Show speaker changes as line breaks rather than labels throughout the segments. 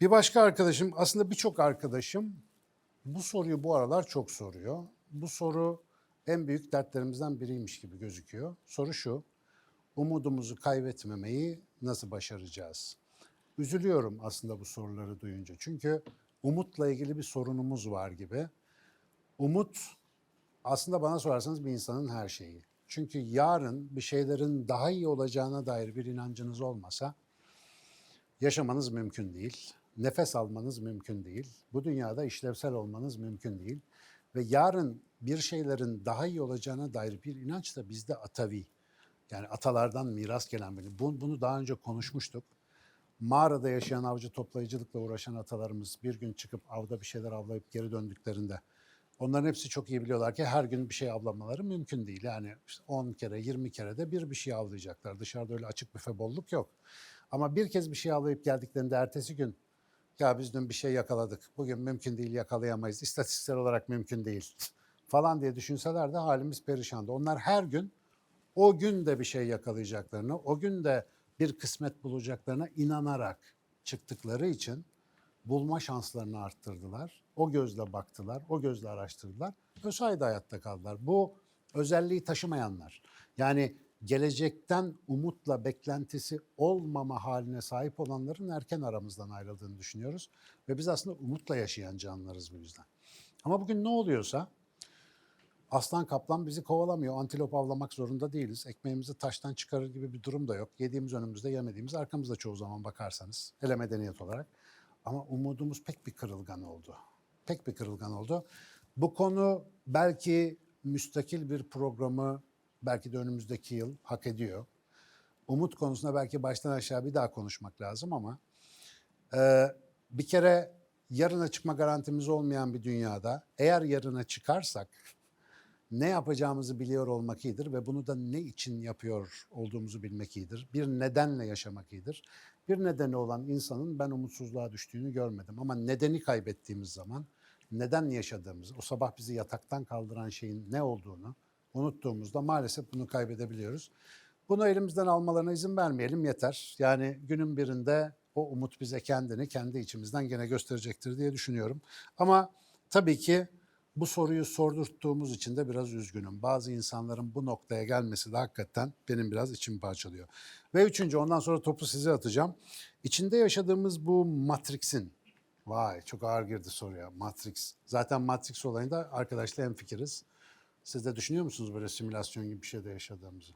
Bir başka arkadaşım, aslında birçok arkadaşım bu soruyu bu aralar çok soruyor. Bu soru en büyük dertlerimizden biriymiş gibi gözüküyor. Soru şu, umudumuzu kaybetmemeyi nasıl başaracağız? Üzülüyorum aslında bu soruları duyunca. Çünkü umutla ilgili bir sorunumuz var gibi. Umut aslında bana sorarsanız bir insanın her şeyi. Çünkü yarın bir şeylerin daha iyi olacağına dair bir inancınız olmasa yaşamanız mümkün değil. Nefes almanız mümkün değil. Bu dünyada işlevsel olmanız mümkün değil. Ve yarın bir şeylerin daha iyi olacağına dair bir inanç da bizde atavi. Yani atalardan miras gelen bir. Bu- Bunu daha önce konuşmuştuk. Mağarada yaşayan avcı toplayıcılıkla uğraşan atalarımız bir gün çıkıp avda bir şeyler avlayıp geri döndüklerinde onların hepsi çok iyi biliyorlar ki her gün bir şey avlamaları mümkün değil. Yani işte 10 kere 20 kere de bir bir şey avlayacaklar. Dışarıda öyle açık büfe bolluk yok. Ama bir kez bir şey avlayıp geldiklerinde ertesi gün ya biz dün bir şey yakaladık. Bugün mümkün değil yakalayamayız. İstatistiksel olarak mümkün değil falan diye düşünseler de halimiz perişandı. Onlar her gün o gün de bir şey yakalayacaklarını, o gün de bir kısmet bulacaklarına inanarak çıktıkları için bulma şanslarını arttırdılar. O gözle baktılar, o gözle araştırdılar. Ve sayede hayatta kaldılar. Bu özelliği taşımayanlar. Yani gelecekten umutla beklentisi olmama haline sahip olanların erken aramızdan ayrıldığını düşünüyoruz. Ve biz aslında umutla yaşayan canlılarız bu yüzden. Ama bugün ne oluyorsa Aslan kaplan bizi kovalamıyor. Antilop avlamak zorunda değiliz. Ekmeğimizi taştan çıkarır gibi bir durum da yok. Yediğimiz önümüzde, yemediğimiz arkamızda çoğu zaman bakarsanız. Hele medeniyet olarak. Ama umudumuz pek bir kırılgan oldu. Pek bir kırılgan oldu. Bu konu belki müstakil bir programı belki de önümüzdeki yıl hak ediyor. Umut konusunda belki baştan aşağı bir daha konuşmak lazım ama ee, bir kere yarına çıkma garantimiz olmayan bir dünyada eğer yarına çıkarsak ne yapacağımızı biliyor olmak iyidir ve bunu da ne için yapıyor olduğumuzu bilmek iyidir. Bir nedenle yaşamak iyidir. Bir nedeni olan insanın ben umutsuzluğa düştüğünü görmedim ama nedeni kaybettiğimiz zaman neden yaşadığımızı, o sabah bizi yataktan kaldıran şeyin ne olduğunu unuttuğumuzda maalesef bunu kaybedebiliyoruz. Bunu elimizden almalarına izin vermeyelim yeter. Yani günün birinde o umut bize kendini kendi içimizden gene gösterecektir diye düşünüyorum. Ama tabii ki bu soruyu sordurttuğumuz için de biraz üzgünüm. Bazı insanların bu noktaya gelmesi de hakikaten benim biraz içimi parçalıyor. Ve üçüncü ondan sonra topu size atacağım. İçinde yaşadığımız bu Matrix'in, vay çok ağır girdi soruya Matrix. Zaten Matrix olayında arkadaşla hemfikiriz. Siz de düşünüyor musunuz böyle simülasyon gibi bir şeyde yaşadığımızı?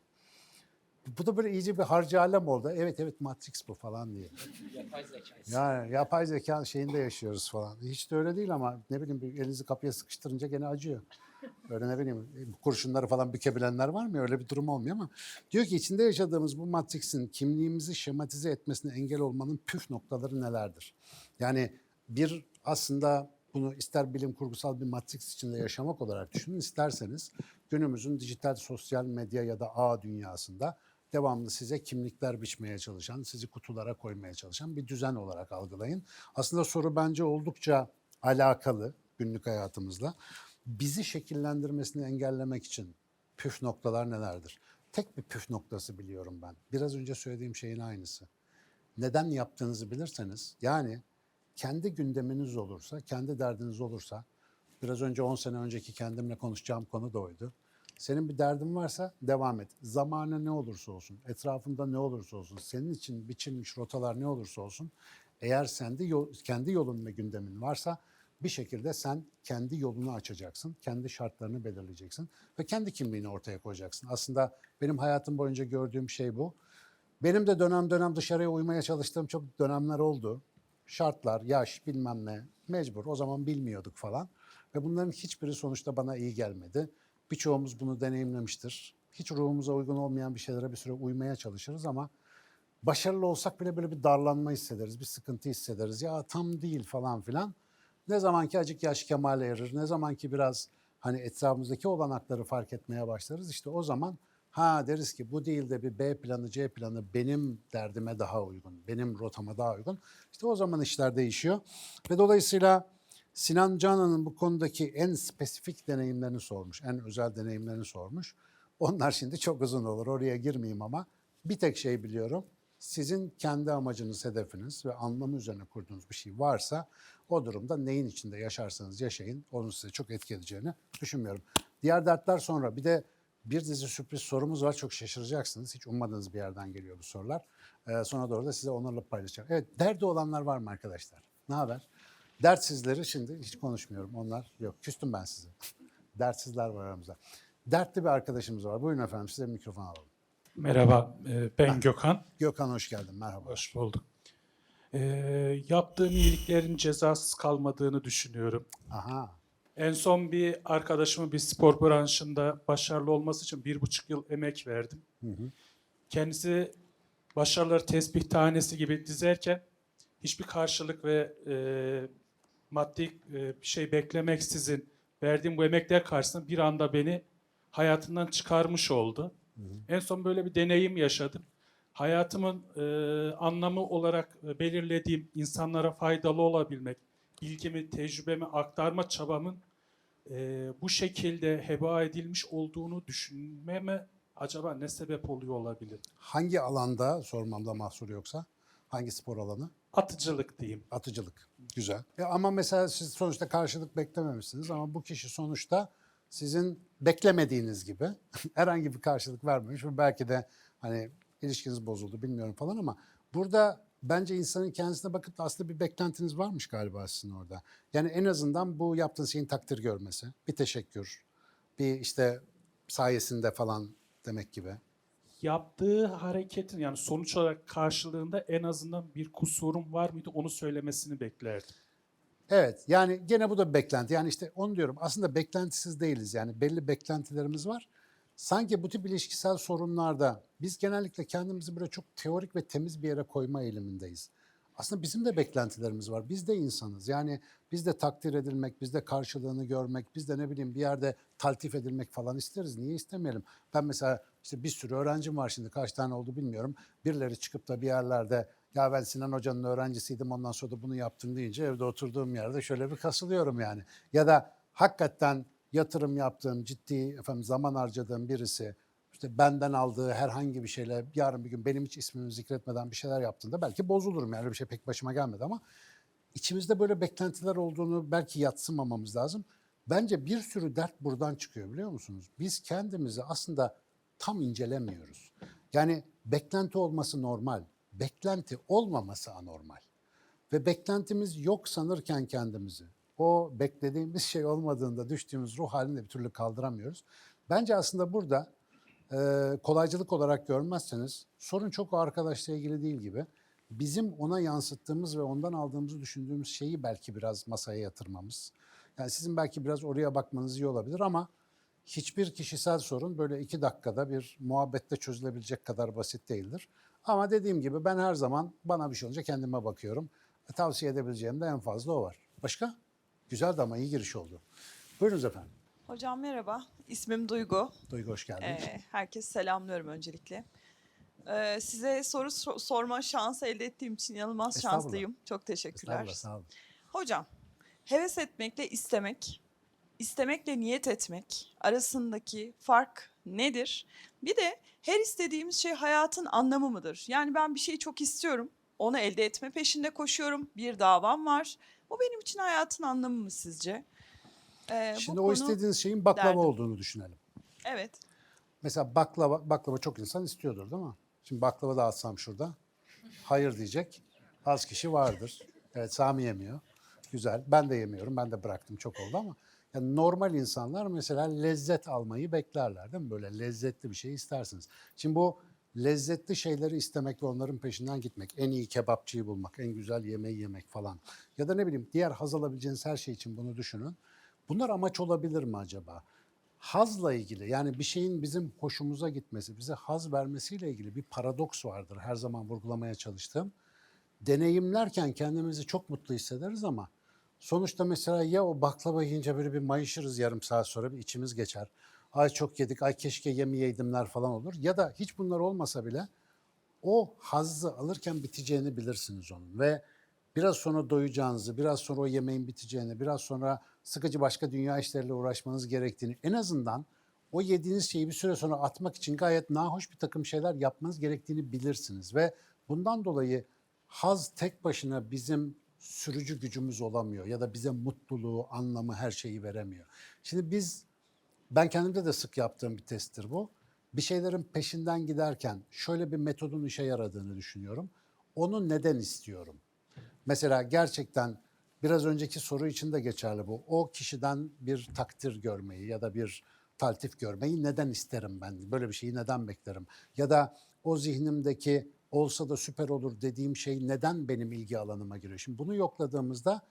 Bu da böyle iyice bir harcı alem oldu. Evet evet Matrix bu falan diye.
Yapay zeka.
Yani yapay zeka şeyinde yaşıyoruz falan. Hiç de öyle değil ama ne bileyim bir elinizi kapıya sıkıştırınca gene acıyor. Öyle ne bileyim kurşunları falan bükebilenler var mı? Öyle bir durum olmuyor ama diyor ki içinde yaşadığımız bu matrixin kimliğimizi şematize etmesine engel olmanın püf noktaları nelerdir? Yani bir aslında bunu ister bilim kurgusal bir matrix içinde yaşamak olarak düşünün isterseniz günümüzün dijital sosyal medya ya da ağ dünyasında devamlı size kimlikler biçmeye çalışan, sizi kutulara koymaya çalışan bir düzen olarak algılayın. Aslında soru bence oldukça alakalı günlük hayatımızla. Bizi şekillendirmesini engellemek için püf noktalar nelerdir? Tek bir püf noktası biliyorum ben. Biraz önce söylediğim şeyin aynısı. Neden yaptığınızı bilirseniz, yani kendi gündeminiz olursa, kendi derdiniz olursa, biraz önce 10 sene önceki kendimle konuşacağım konu da oydu. Senin bir derdin varsa devam et. Zamanı ne olursa olsun, etrafında ne olursa olsun, senin için biçilmiş rotalar ne olursa olsun, eğer sende yol, kendi yolun ve gündemin varsa bir şekilde sen kendi yolunu açacaksın, kendi şartlarını belirleyeceksin ve kendi kimliğini ortaya koyacaksın. Aslında benim hayatım boyunca gördüğüm şey bu. Benim de dönem dönem dışarıya uymaya çalıştığım çok dönemler oldu. Şartlar, yaş, bilmem ne, mecbur. O zaman bilmiyorduk falan. Ve bunların hiçbiri sonuçta bana iyi gelmedi. Birçoğumuz bunu deneyimlemiştir. Hiç ruhumuza uygun olmayan bir şeylere bir süre uymaya çalışırız ama başarılı olsak bile böyle bir darlanma hissederiz, bir sıkıntı hissederiz. Ya tam değil falan filan. Ne zaman ki acık yaş kemale erir, ne zaman ki biraz hani etrafımızdaki olanakları fark etmeye başlarız işte o zaman ha deriz ki bu değil de bir B planı, C planı benim derdime daha uygun, benim rotama daha uygun. İşte o zaman işler değişiyor ve dolayısıyla Sinan Canan'ın bu konudaki en spesifik deneyimlerini sormuş, en özel deneyimlerini sormuş. Onlar şimdi çok uzun olur, oraya girmeyeyim ama bir tek şey biliyorum. Sizin kendi amacınız, hedefiniz ve anlamı üzerine kurduğunuz bir şey varsa o durumda neyin içinde yaşarsanız yaşayın onun size çok etki edeceğini düşünmüyorum. Diğer dertler sonra bir de bir dizi sürpriz sorumuz var. Çok şaşıracaksınız. Hiç ummadığınız bir yerden geliyor bu sorular. Ee, sonra doğru da size onlarla paylaşacağım. Evet, derdi olanlar var mı arkadaşlar? Ne haber? Dertsizleri şimdi hiç konuşmuyorum. Onlar yok. Küstüm ben size. Dertsizler var aramızda. Dertli bir arkadaşımız var. Buyurun efendim size mikrofon alalım.
Merhaba, e, ben Gökhan.
Gökhan hoş geldin. Merhaba.
Hoş bulduk. E, yaptığım iyiliklerin cezasız kalmadığını düşünüyorum.
Aha.
En son bir arkadaşımın bir spor branşında başarılı olması için bir buçuk yıl emek verdim. Kendisi başarıları tesbih tanesi gibi dizerken hiçbir karşılık ve e, maddi e, bir şey beklemeksizin verdiğim bu emekler karşısında bir anda beni hayatından çıkarmış oldu. En son böyle bir deneyim yaşadım. Hayatımın e, anlamı olarak e, belirlediğim insanlara faydalı olabilmek, bilgimi, tecrübemi aktarma çabamın e, bu şekilde heba edilmiş olduğunu düşünmeme acaba ne sebep oluyor olabilir?
Hangi alanda sormamda mahsur yoksa? Hangi spor alanı?
Atıcılık diyeyim.
Atıcılık. Güzel. E ama mesela siz sonuçta karşılık beklememişsiniz ama bu kişi sonuçta sizin beklemediğiniz gibi herhangi bir karşılık vermemiş ve belki de hani ilişkiniz bozuldu bilmiyorum falan ama burada bence insanın kendisine bakıp da aslında bir beklentiniz varmış galiba sizin orada. Yani en azından bu yaptığınız şeyin takdir görmesi, bir teşekkür, bir işte sayesinde falan demek gibi.
Yaptığı hareketin yani sonuç olarak karşılığında en azından bir kusurum var mıydı onu söylemesini beklerdim.
Evet yani gene bu da bir beklenti. Yani işte onu diyorum aslında beklentisiz değiliz. Yani belli beklentilerimiz var. Sanki bu tip ilişkisel sorunlarda biz genellikle kendimizi böyle çok teorik ve temiz bir yere koyma eğilimindeyiz. Aslında bizim de beklentilerimiz var. Biz de insanız. Yani biz de takdir edilmek, biz de karşılığını görmek, biz de ne bileyim bir yerde taltif edilmek falan isteriz. Niye istemeyelim? Ben mesela işte bir sürü öğrencim var şimdi kaç tane oldu bilmiyorum. Birileri çıkıp da bir yerlerde ya ben Sinan Hoca'nın öğrencisiydim ondan sonra da bunu yaptım deyince evde oturduğum yerde şöyle bir kasılıyorum yani. Ya da hakikaten yatırım yaptığım, ciddi efendim zaman harcadığım birisi işte benden aldığı herhangi bir şeyle yarın bir gün benim hiç ismimi zikretmeden bir şeyler yaptığında belki bozulurum. Yani öyle bir şey pek başıma gelmedi ama içimizde böyle beklentiler olduğunu belki yatsımamamız lazım. Bence bir sürü dert buradan çıkıyor biliyor musunuz? Biz kendimizi aslında tam incelemiyoruz. Yani beklenti olması normal, beklenti olmaması anormal. Ve beklentimiz yok sanırken kendimizi, o beklediğimiz şey olmadığında düştüğümüz ruh halini de bir türlü kaldıramıyoruz. Bence aslında burada e, kolaycılık olarak görmezseniz sorun çok o arkadaşla ilgili değil gibi. Bizim ona yansıttığımız ve ondan aldığımızı düşündüğümüz şeyi belki biraz masaya yatırmamız. Yani sizin belki biraz oraya bakmanız iyi olabilir ama hiçbir kişisel sorun böyle iki dakikada bir muhabbette çözülebilecek kadar basit değildir. Ama dediğim gibi ben her zaman bana bir şey olunca kendime bakıyorum. E, Tavsiye edebileceğim de en fazla o var. Başka? Güzeldi ama iyi giriş oldu. Buyurunuz efendim.
Hocam merhaba, ismim Duygu.
Duygu hoş geldiniz.
Ee, herkes selamlıyorum öncelikle. Ee, size soru so- sorma şansı elde ettiğim için inanılmaz
Estağfurullah.
şanslıyım. Çok teşekkürler.
Estağfurullah sağ olun.
Hocam, heves etmekle istemek, istemekle niyet etmek arasındaki fark nedir? Bir de her istediğimiz şey hayatın anlamı mıdır? Yani ben bir şeyi çok istiyorum, onu elde etme peşinde koşuyorum, bir davam var. Bu benim için hayatın anlamı mı sizce? Ee,
Şimdi o istediğiniz şeyin baklava
derdim.
olduğunu düşünelim.
Evet.
Mesela baklava, baklava çok insan istiyordur değil mi? Şimdi baklava da atsam şurada. Hayır diyecek. Az kişi vardır. Evet Sami yemiyor. Güzel. Ben de yemiyorum. Ben de bıraktım çok oldu ama. Yani normal insanlar mesela lezzet almayı beklerler değil mi? Böyle lezzetli bir şey istersiniz. Şimdi bu lezzetli şeyleri istemek ve onların peşinden gitmek. En iyi kebapçıyı bulmak, en güzel yemeği yemek falan. Ya da ne bileyim diğer haz alabileceğiniz her şey için bunu düşünün. Bunlar amaç olabilir mi acaba? Hazla ilgili yani bir şeyin bizim hoşumuza gitmesi, bize haz vermesiyle ilgili bir paradoks vardır her zaman vurgulamaya çalıştığım. Deneyimlerken kendimizi çok mutlu hissederiz ama sonuçta mesela ya o baklava yiyince böyle bir mayışırız yarım saat sonra bir içimiz geçer. Ay çok yedik, ay keşke yemeyeydimler falan olur. Ya da hiç bunlar olmasa bile o hazzı alırken biteceğini bilirsiniz onun ve biraz sonra doyacağınızı, biraz sonra o yemeğin biteceğini, biraz sonra sıkıcı başka dünya işleriyle uğraşmanız gerektiğini, en azından o yediğiniz şeyi bir süre sonra atmak için gayet nahoş bir takım şeyler yapmanız gerektiğini bilirsiniz ve Bundan dolayı haz tek başına bizim sürücü gücümüz olamıyor ya da bize mutluluğu, anlamı, her şeyi veremiyor. Şimdi biz ben kendimde de sık yaptığım bir testtir bu. Bir şeylerin peşinden giderken şöyle bir metodun işe yaradığını düşünüyorum. Onu neden istiyorum? Mesela gerçekten biraz önceki soru için de geçerli bu. O kişiden bir takdir görmeyi ya da bir taltif görmeyi neden isterim ben? Böyle bir şeyi neden beklerim? Ya da o zihnimdeki olsa da süper olur dediğim şey neden benim ilgi alanıma giriyor? Şimdi bunu yokladığımızda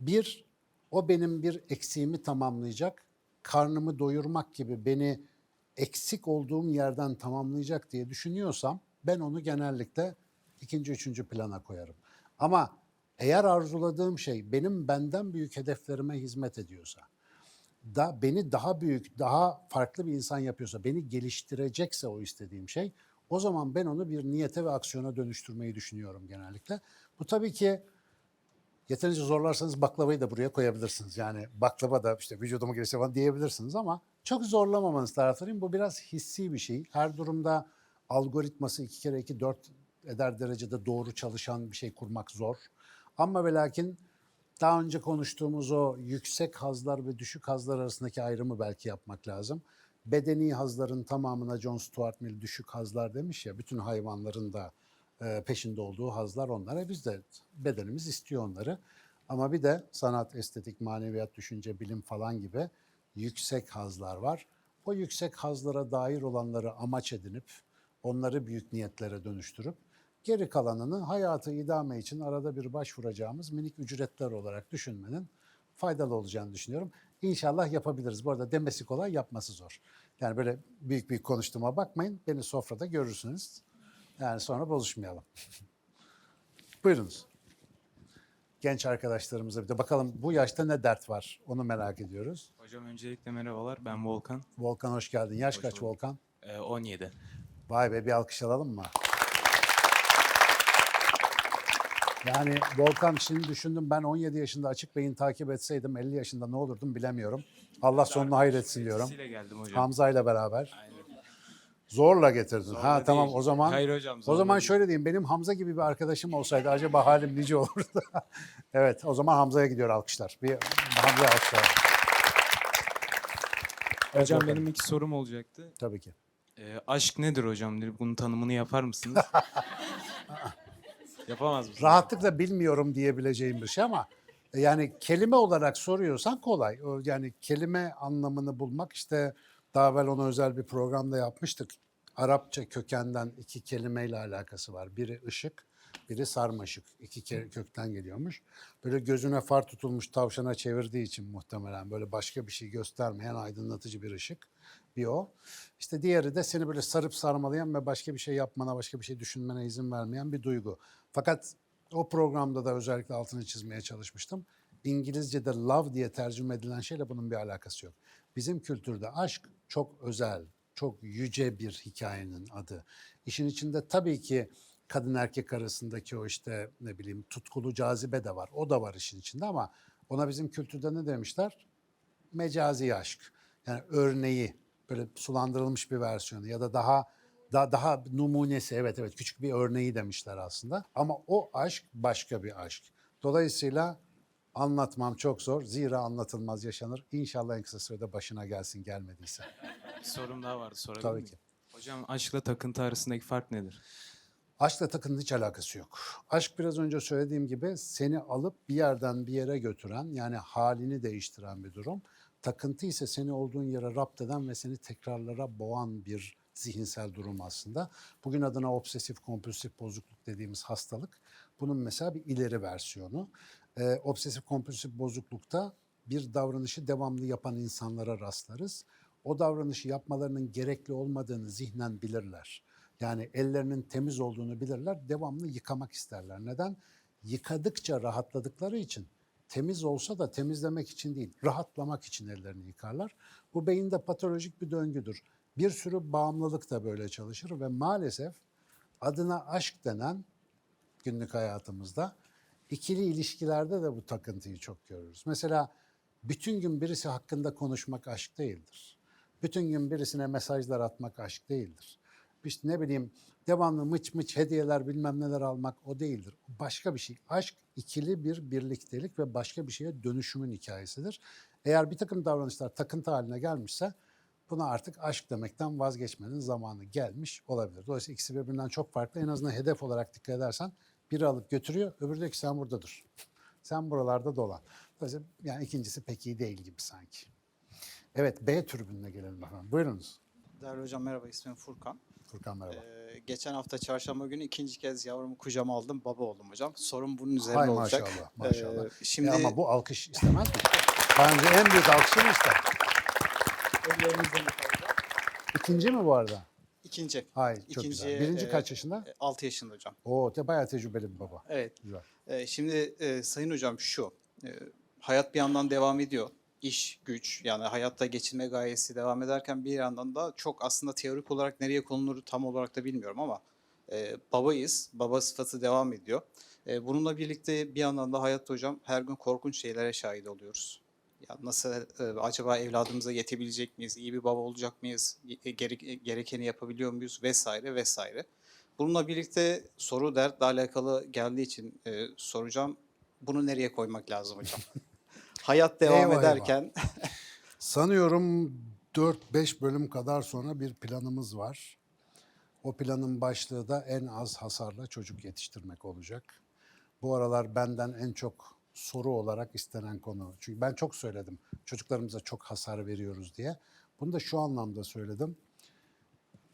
bir, o benim bir eksiğimi tamamlayacak, karnımı doyurmak gibi beni eksik olduğum yerden tamamlayacak diye düşünüyorsam ben onu genellikle ikinci, üçüncü plana koyarım. Ama eğer arzuladığım şey benim benden büyük hedeflerime hizmet ediyorsa, da beni daha büyük, daha farklı bir insan yapıyorsa, beni geliştirecekse o istediğim şey, o zaman ben onu bir niyete ve aksiyona dönüştürmeyi düşünüyorum genellikle. Bu tabii ki yeterince zorlarsanız baklavayı da buraya koyabilirsiniz. Yani baklava da işte vücudumu geliştirir falan diyebilirsiniz ama çok zorlamamanız taraftarıyım. Bu biraz hissi bir şey. Her durumda algoritması iki kere iki dört eder derecede doğru çalışan bir şey kurmak zor. Ama ve lakin daha önce konuştuğumuz o yüksek hazlar ve düşük hazlar arasındaki ayrımı belki yapmak lazım. Bedeni hazların tamamına John Stuart Mill düşük hazlar demiş ya, bütün hayvanların da peşinde olduğu hazlar onlara. Biz de bedenimiz istiyor onları. Ama bir de sanat, estetik, maneviyat, düşünce, bilim falan gibi yüksek hazlar var. O yüksek hazlara dair olanları amaç edinip onları büyük niyetlere dönüştürüp geri kalanını hayatı idame için arada bir başvuracağımız minik ücretler olarak düşünmenin faydalı olacağını düşünüyorum. İnşallah yapabiliriz. Bu arada demesi kolay, yapması zor. Yani böyle büyük büyük konuştuğuma bakmayın. Beni sofrada görürsünüz. Yani sonra bozuşmayalım. Buyurunuz. Genç arkadaşlarımıza bir de bakalım bu yaşta ne dert var onu merak ediyoruz.
Hocam öncelikle merhabalar. Ben Volkan.
Volkan hoş geldin. Yaş
Hoş
kaç
bulduk.
Volkan?
Ee, 17.
Vay be bir alkış alalım mı? Yani Volkan şimdi düşündüm ben 17 yaşında açık beyin takip etseydim 50 yaşında ne olurdum bilemiyorum. Allah sonunu hayretsin diyorum.
Geldim hocam.
Hamza ile beraber.
Aynen.
Zorla getirdin.
Zorla
ha tamam
değil.
o zaman.
Hayır hocam,
O zaman
değil.
şöyle diyeyim benim Hamza gibi bir arkadaşım olsaydı acaba halim nice olurdu. evet o zaman Hamza'ya gidiyor alkışlar. Bir Hamza alkışlar. Evet,
Hocam
bakalım.
benim iki sorum olacaktı.
Tabii ki.
Ee, aşk nedir hocam? Bunun tanımını yapar mısınız? Yapamaz mısınız?
rahatlıkla bilmiyorum diyebileceğim bir şey ama e, yani kelime olarak soruyorsan kolay. Yani kelime anlamını bulmak işte daha evvel ona özel bir programda yapmıştık. Arapça kökenden iki kelimeyle alakası var. Biri ışık, biri sarmaşık. İki ke- kökten geliyormuş. Böyle gözüne far tutulmuş tavşana çevirdiği için muhtemelen böyle başka bir şey göstermeyen aydınlatıcı bir ışık. Bir o. İşte diğeri de seni böyle sarıp sarmalayan ve başka bir şey yapmana, başka bir şey düşünmene izin vermeyen bir duygu. Fakat o programda da özellikle altını çizmeye çalışmıştım. İngilizce'de love diye tercüme edilen şeyle bunun bir alakası yok. Bizim kültürde aşk çok özel, çok yüce bir hikayenin adı. İşin içinde tabii ki kadın erkek arasındaki o işte ne bileyim tutkulu cazibe de var. O da var işin içinde ama ona bizim kültürde ne demişler? Mecazi aşk. Yani örneği böyle sulandırılmış bir versiyonu ya da daha daha daha numunesi evet evet küçük bir örneği demişler aslında. Ama o aşk başka bir aşk. Dolayısıyla anlatmam çok zor. Zira anlatılmaz yaşanır. İnşallah en kısa sürede başına gelsin gelmediyse.
Bir sorum daha vardı sorabilir
Tabii
miyim?
ki.
Hocam aşkla takıntı arasındaki fark nedir?
Aşkla takıntının hiç alakası yok. Aşk biraz önce söylediğim gibi seni alıp bir yerden bir yere götüren yani halini değiştiren bir durum. Takıntı ise seni olduğun yere rapt eden ve seni tekrarlara boğan bir zihinsel durum aslında. Bugün adına obsesif kompulsif bozukluk dediğimiz hastalık. Bunun mesela bir ileri versiyonu. Ee, obsesif kompulsif bozuklukta bir davranışı devamlı yapan insanlara rastlarız. O davranışı yapmalarının gerekli olmadığını zihnen bilirler. Yani ellerinin temiz olduğunu bilirler, devamlı yıkamak isterler. Neden? Yıkadıkça rahatladıkları için temiz olsa da temizlemek için değil, rahatlamak için ellerini yıkarlar. Bu beyinde patolojik bir döngüdür. Bir sürü bağımlılık da böyle çalışır ve maalesef adına aşk denen günlük hayatımızda ikili ilişkilerde de bu takıntıyı çok görürüz. Mesela bütün gün birisi hakkında konuşmak aşk değildir. Bütün gün birisine mesajlar atmak aşk değildir. işte ne bileyim devamlı mıç mıç hediyeler bilmem neler almak o değildir. Başka bir şey. Aşk ikili bir birliktelik ve başka bir şeye dönüşümün hikayesidir. Eğer bir takım davranışlar takıntı haline gelmişse buna artık aşk demekten vazgeçmenin zamanı gelmiş olabilir. Dolayısıyla ikisi birbirinden çok farklı. En azından hedef olarak dikkat edersen biri alıp götürüyor, öbürü diyor ki sen burada dur. Sen buralarda dolan. Dolayısıyla yani ikincisi pek iyi değil gibi sanki. Evet B tribününe gelelim efendim. Buyurunuz.
Değerli hocam merhaba ismim Furkan.
Furkan merhaba.
Ee, geçen hafta çarşamba günü ikinci kez yavrumu kucağıma aldım baba oldum hocam. Sorun bunun üzerine
Hay
olacak.
maşallah, maşallah.
Ee, şimdi
E ama bu alkış istemez mi? Bence en büyük alkışını ister. İkinci mi bu arada?
İkinci.
Hayır çok
İkinci,
güzel. Birinci
e,
kaç yaşında?
6 yaşında hocam.
Oo te bayağı tecrübeli bir baba.
Evet.
Güzel.
Ee, şimdi e, sayın hocam şu. e, hayat bir yandan devam ediyor. İş, güç yani hayatta geçinme gayesi devam ederken bir yandan da çok aslında teorik olarak nereye konulur tam olarak da bilmiyorum ama e, babayız. Baba sıfatı devam ediyor. E, bununla birlikte bir yandan da hayatta hocam her gün korkunç şeylere şahit oluyoruz. Ya nasıl e, acaba evladımıza yetebilecek miyiz? İyi bir baba olacak mıyız? E, gere- gerekeni yapabiliyor muyuz? Vesaire vesaire. Bununla birlikte soru dertle alakalı geldiği için e, soracağım. Bunu nereye koymak lazım hocam? Hayat devam
Eyvah, eyvah.
ederken
Sanıyorum 4-5 bölüm kadar sonra bir planımız var. O planın başlığı da en az hasarla çocuk yetiştirmek olacak. Bu aralar benden en çok soru olarak istenen konu. Çünkü ben çok söyledim çocuklarımıza çok hasar veriyoruz diye. Bunu da şu anlamda söyledim.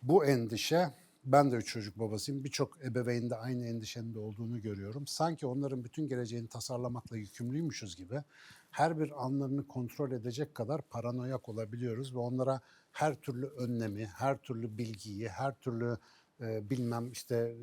Bu endişe, ben de üç çocuk babasıyım. Birçok ebeveyn de aynı endişenin de olduğunu görüyorum. Sanki onların bütün geleceğini tasarlamakla yükümlüymüşüz gibi her bir anlarını kontrol edecek kadar paranoyak olabiliyoruz ve onlara her türlü önlemi, her türlü bilgiyi, her türlü e, bilmem işte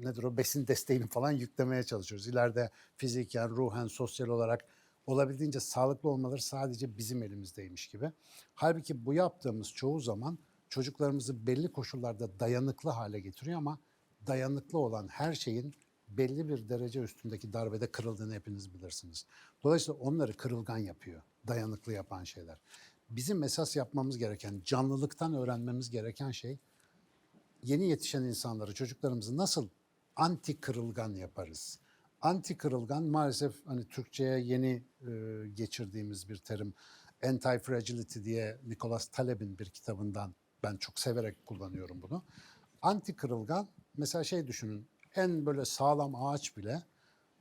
nedir o besin desteğini falan yüklemeye çalışıyoruz. İleride fiziken, ruhen, sosyal olarak olabildiğince sağlıklı olmaları sadece bizim elimizdeymiş gibi. Halbuki bu yaptığımız çoğu zaman çocuklarımızı belli koşullarda dayanıklı hale getiriyor ama dayanıklı olan her şeyin belli bir derece üstündeki darbede kırıldığını hepiniz bilirsiniz. Dolayısıyla onları kırılgan yapıyor, dayanıklı yapan şeyler. Bizim esas yapmamız gereken, canlılıktan öğrenmemiz gereken şey yeni yetişen insanları, çocuklarımızı nasıl anti kırılgan yaparız? Anti kırılgan maalesef hani Türkçe'ye yeni e, geçirdiğimiz bir terim. Anti-fragility diye Nicholas Taleb'in bir kitabından ben çok severek kullanıyorum bunu. Anti kırılgan mesela şey düşünün en böyle sağlam ağaç bile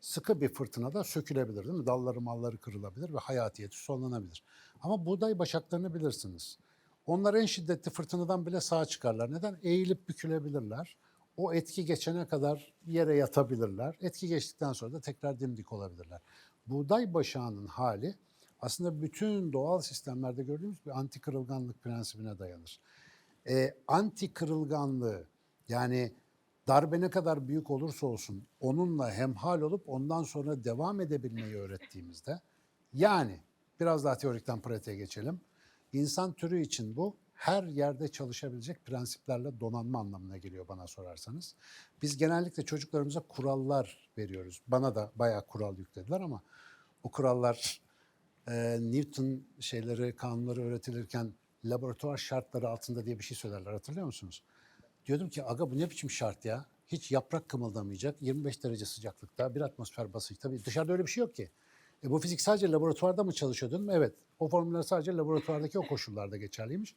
sıkı bir fırtınada sökülebilir değil mi? Dalları malları kırılabilir ve hayatiyeti sonlanabilir. Ama buğday başaklarını bilirsiniz. Onlar en şiddetli fırtınadan bile sağ çıkarlar. Neden? Eğilip bükülebilirler. O etki geçene kadar yere yatabilirler. Etki geçtikten sonra da tekrar dimdik olabilirler. Buğday başağının hali aslında bütün doğal sistemlerde gördüğümüz bir anti kırılganlık prensibine dayanır. E, anti kırılganlığı yani darbe ne kadar büyük olursa olsun onunla hemhal olup ondan sonra devam edebilmeyi öğrettiğimizde yani biraz daha teorikten pratiğe geçelim. İnsan türü için bu her yerde çalışabilecek prensiplerle donanma anlamına geliyor bana sorarsanız. Biz genellikle çocuklarımıza kurallar veriyoruz. Bana da bayağı kural yüklediler ama o kurallar e, Newton şeyleri, kanunları öğretilirken laboratuvar şartları altında diye bir şey söylerler hatırlıyor musunuz? Diyordum ki aga bu ne biçim şart ya? Hiç yaprak kımıldamayacak. 25 derece sıcaklıkta, bir atmosfer basınç. Tabii dışarıda öyle bir şey yok ki. E bu fizik sadece laboratuvarda mı çalışıyordun? Evet. O formüller sadece laboratuvardaki o koşullarda geçerliymiş.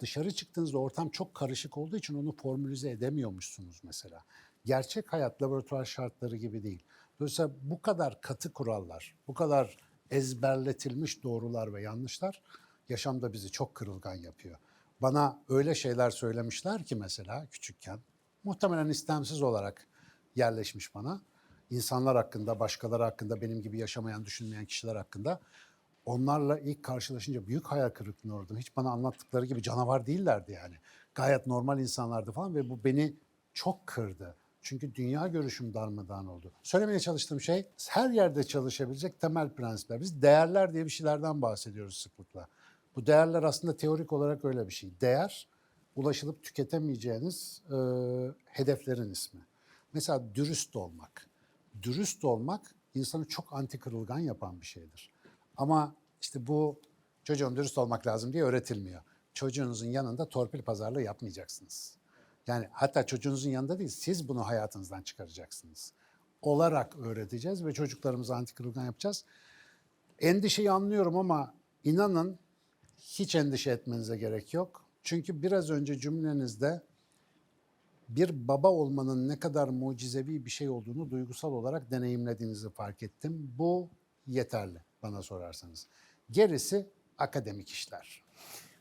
Dışarı çıktığınızda ortam çok karışık olduğu için onu formülize edemiyormuşsunuz mesela. Gerçek hayat laboratuvar şartları gibi değil. Dolayısıyla bu kadar katı kurallar, bu kadar ezberletilmiş doğrular ve yanlışlar yaşamda bizi çok kırılgan yapıyor. Bana öyle şeyler söylemişler ki mesela küçükken, muhtemelen istemsiz olarak yerleşmiş bana. İnsanlar hakkında, başkaları hakkında, benim gibi yaşamayan, düşünmeyen kişiler hakkında. Onlarla ilk karşılaşınca büyük hayal kırıklığına uğradım. Hiç bana anlattıkları gibi canavar değillerdi yani. Gayet normal insanlardı falan ve bu beni çok kırdı. Çünkü dünya görüşüm darmadağın oldu. Söylemeye çalıştığım şey her yerde çalışabilecek temel prensipler. Biz değerler diye bir şeylerden bahsediyoruz sıklıkla. Bu değerler aslında teorik olarak öyle bir şey. Değer, ulaşılıp tüketemeyeceğiniz e, hedeflerin ismi. Mesela dürüst olmak. Dürüst olmak insanı çok anti kırılgan yapan bir şeydir. Ama işte bu çocuğun dürüst olmak lazım diye öğretilmiyor. Çocuğunuzun yanında torpil pazarlığı yapmayacaksınız. Yani hatta çocuğunuzun yanında değil, siz bunu hayatınızdan çıkaracaksınız. Olarak öğreteceğiz ve çocuklarımıza anti kırılgan yapacağız. Endişeyi anlıyorum ama inanın hiç endişe etmenize gerek yok. Çünkü biraz önce cümlenizde bir baba olmanın ne kadar mucizevi bir şey olduğunu duygusal olarak deneyimlediğinizi fark ettim. Bu yeterli bana sorarsanız. Gerisi akademik işler.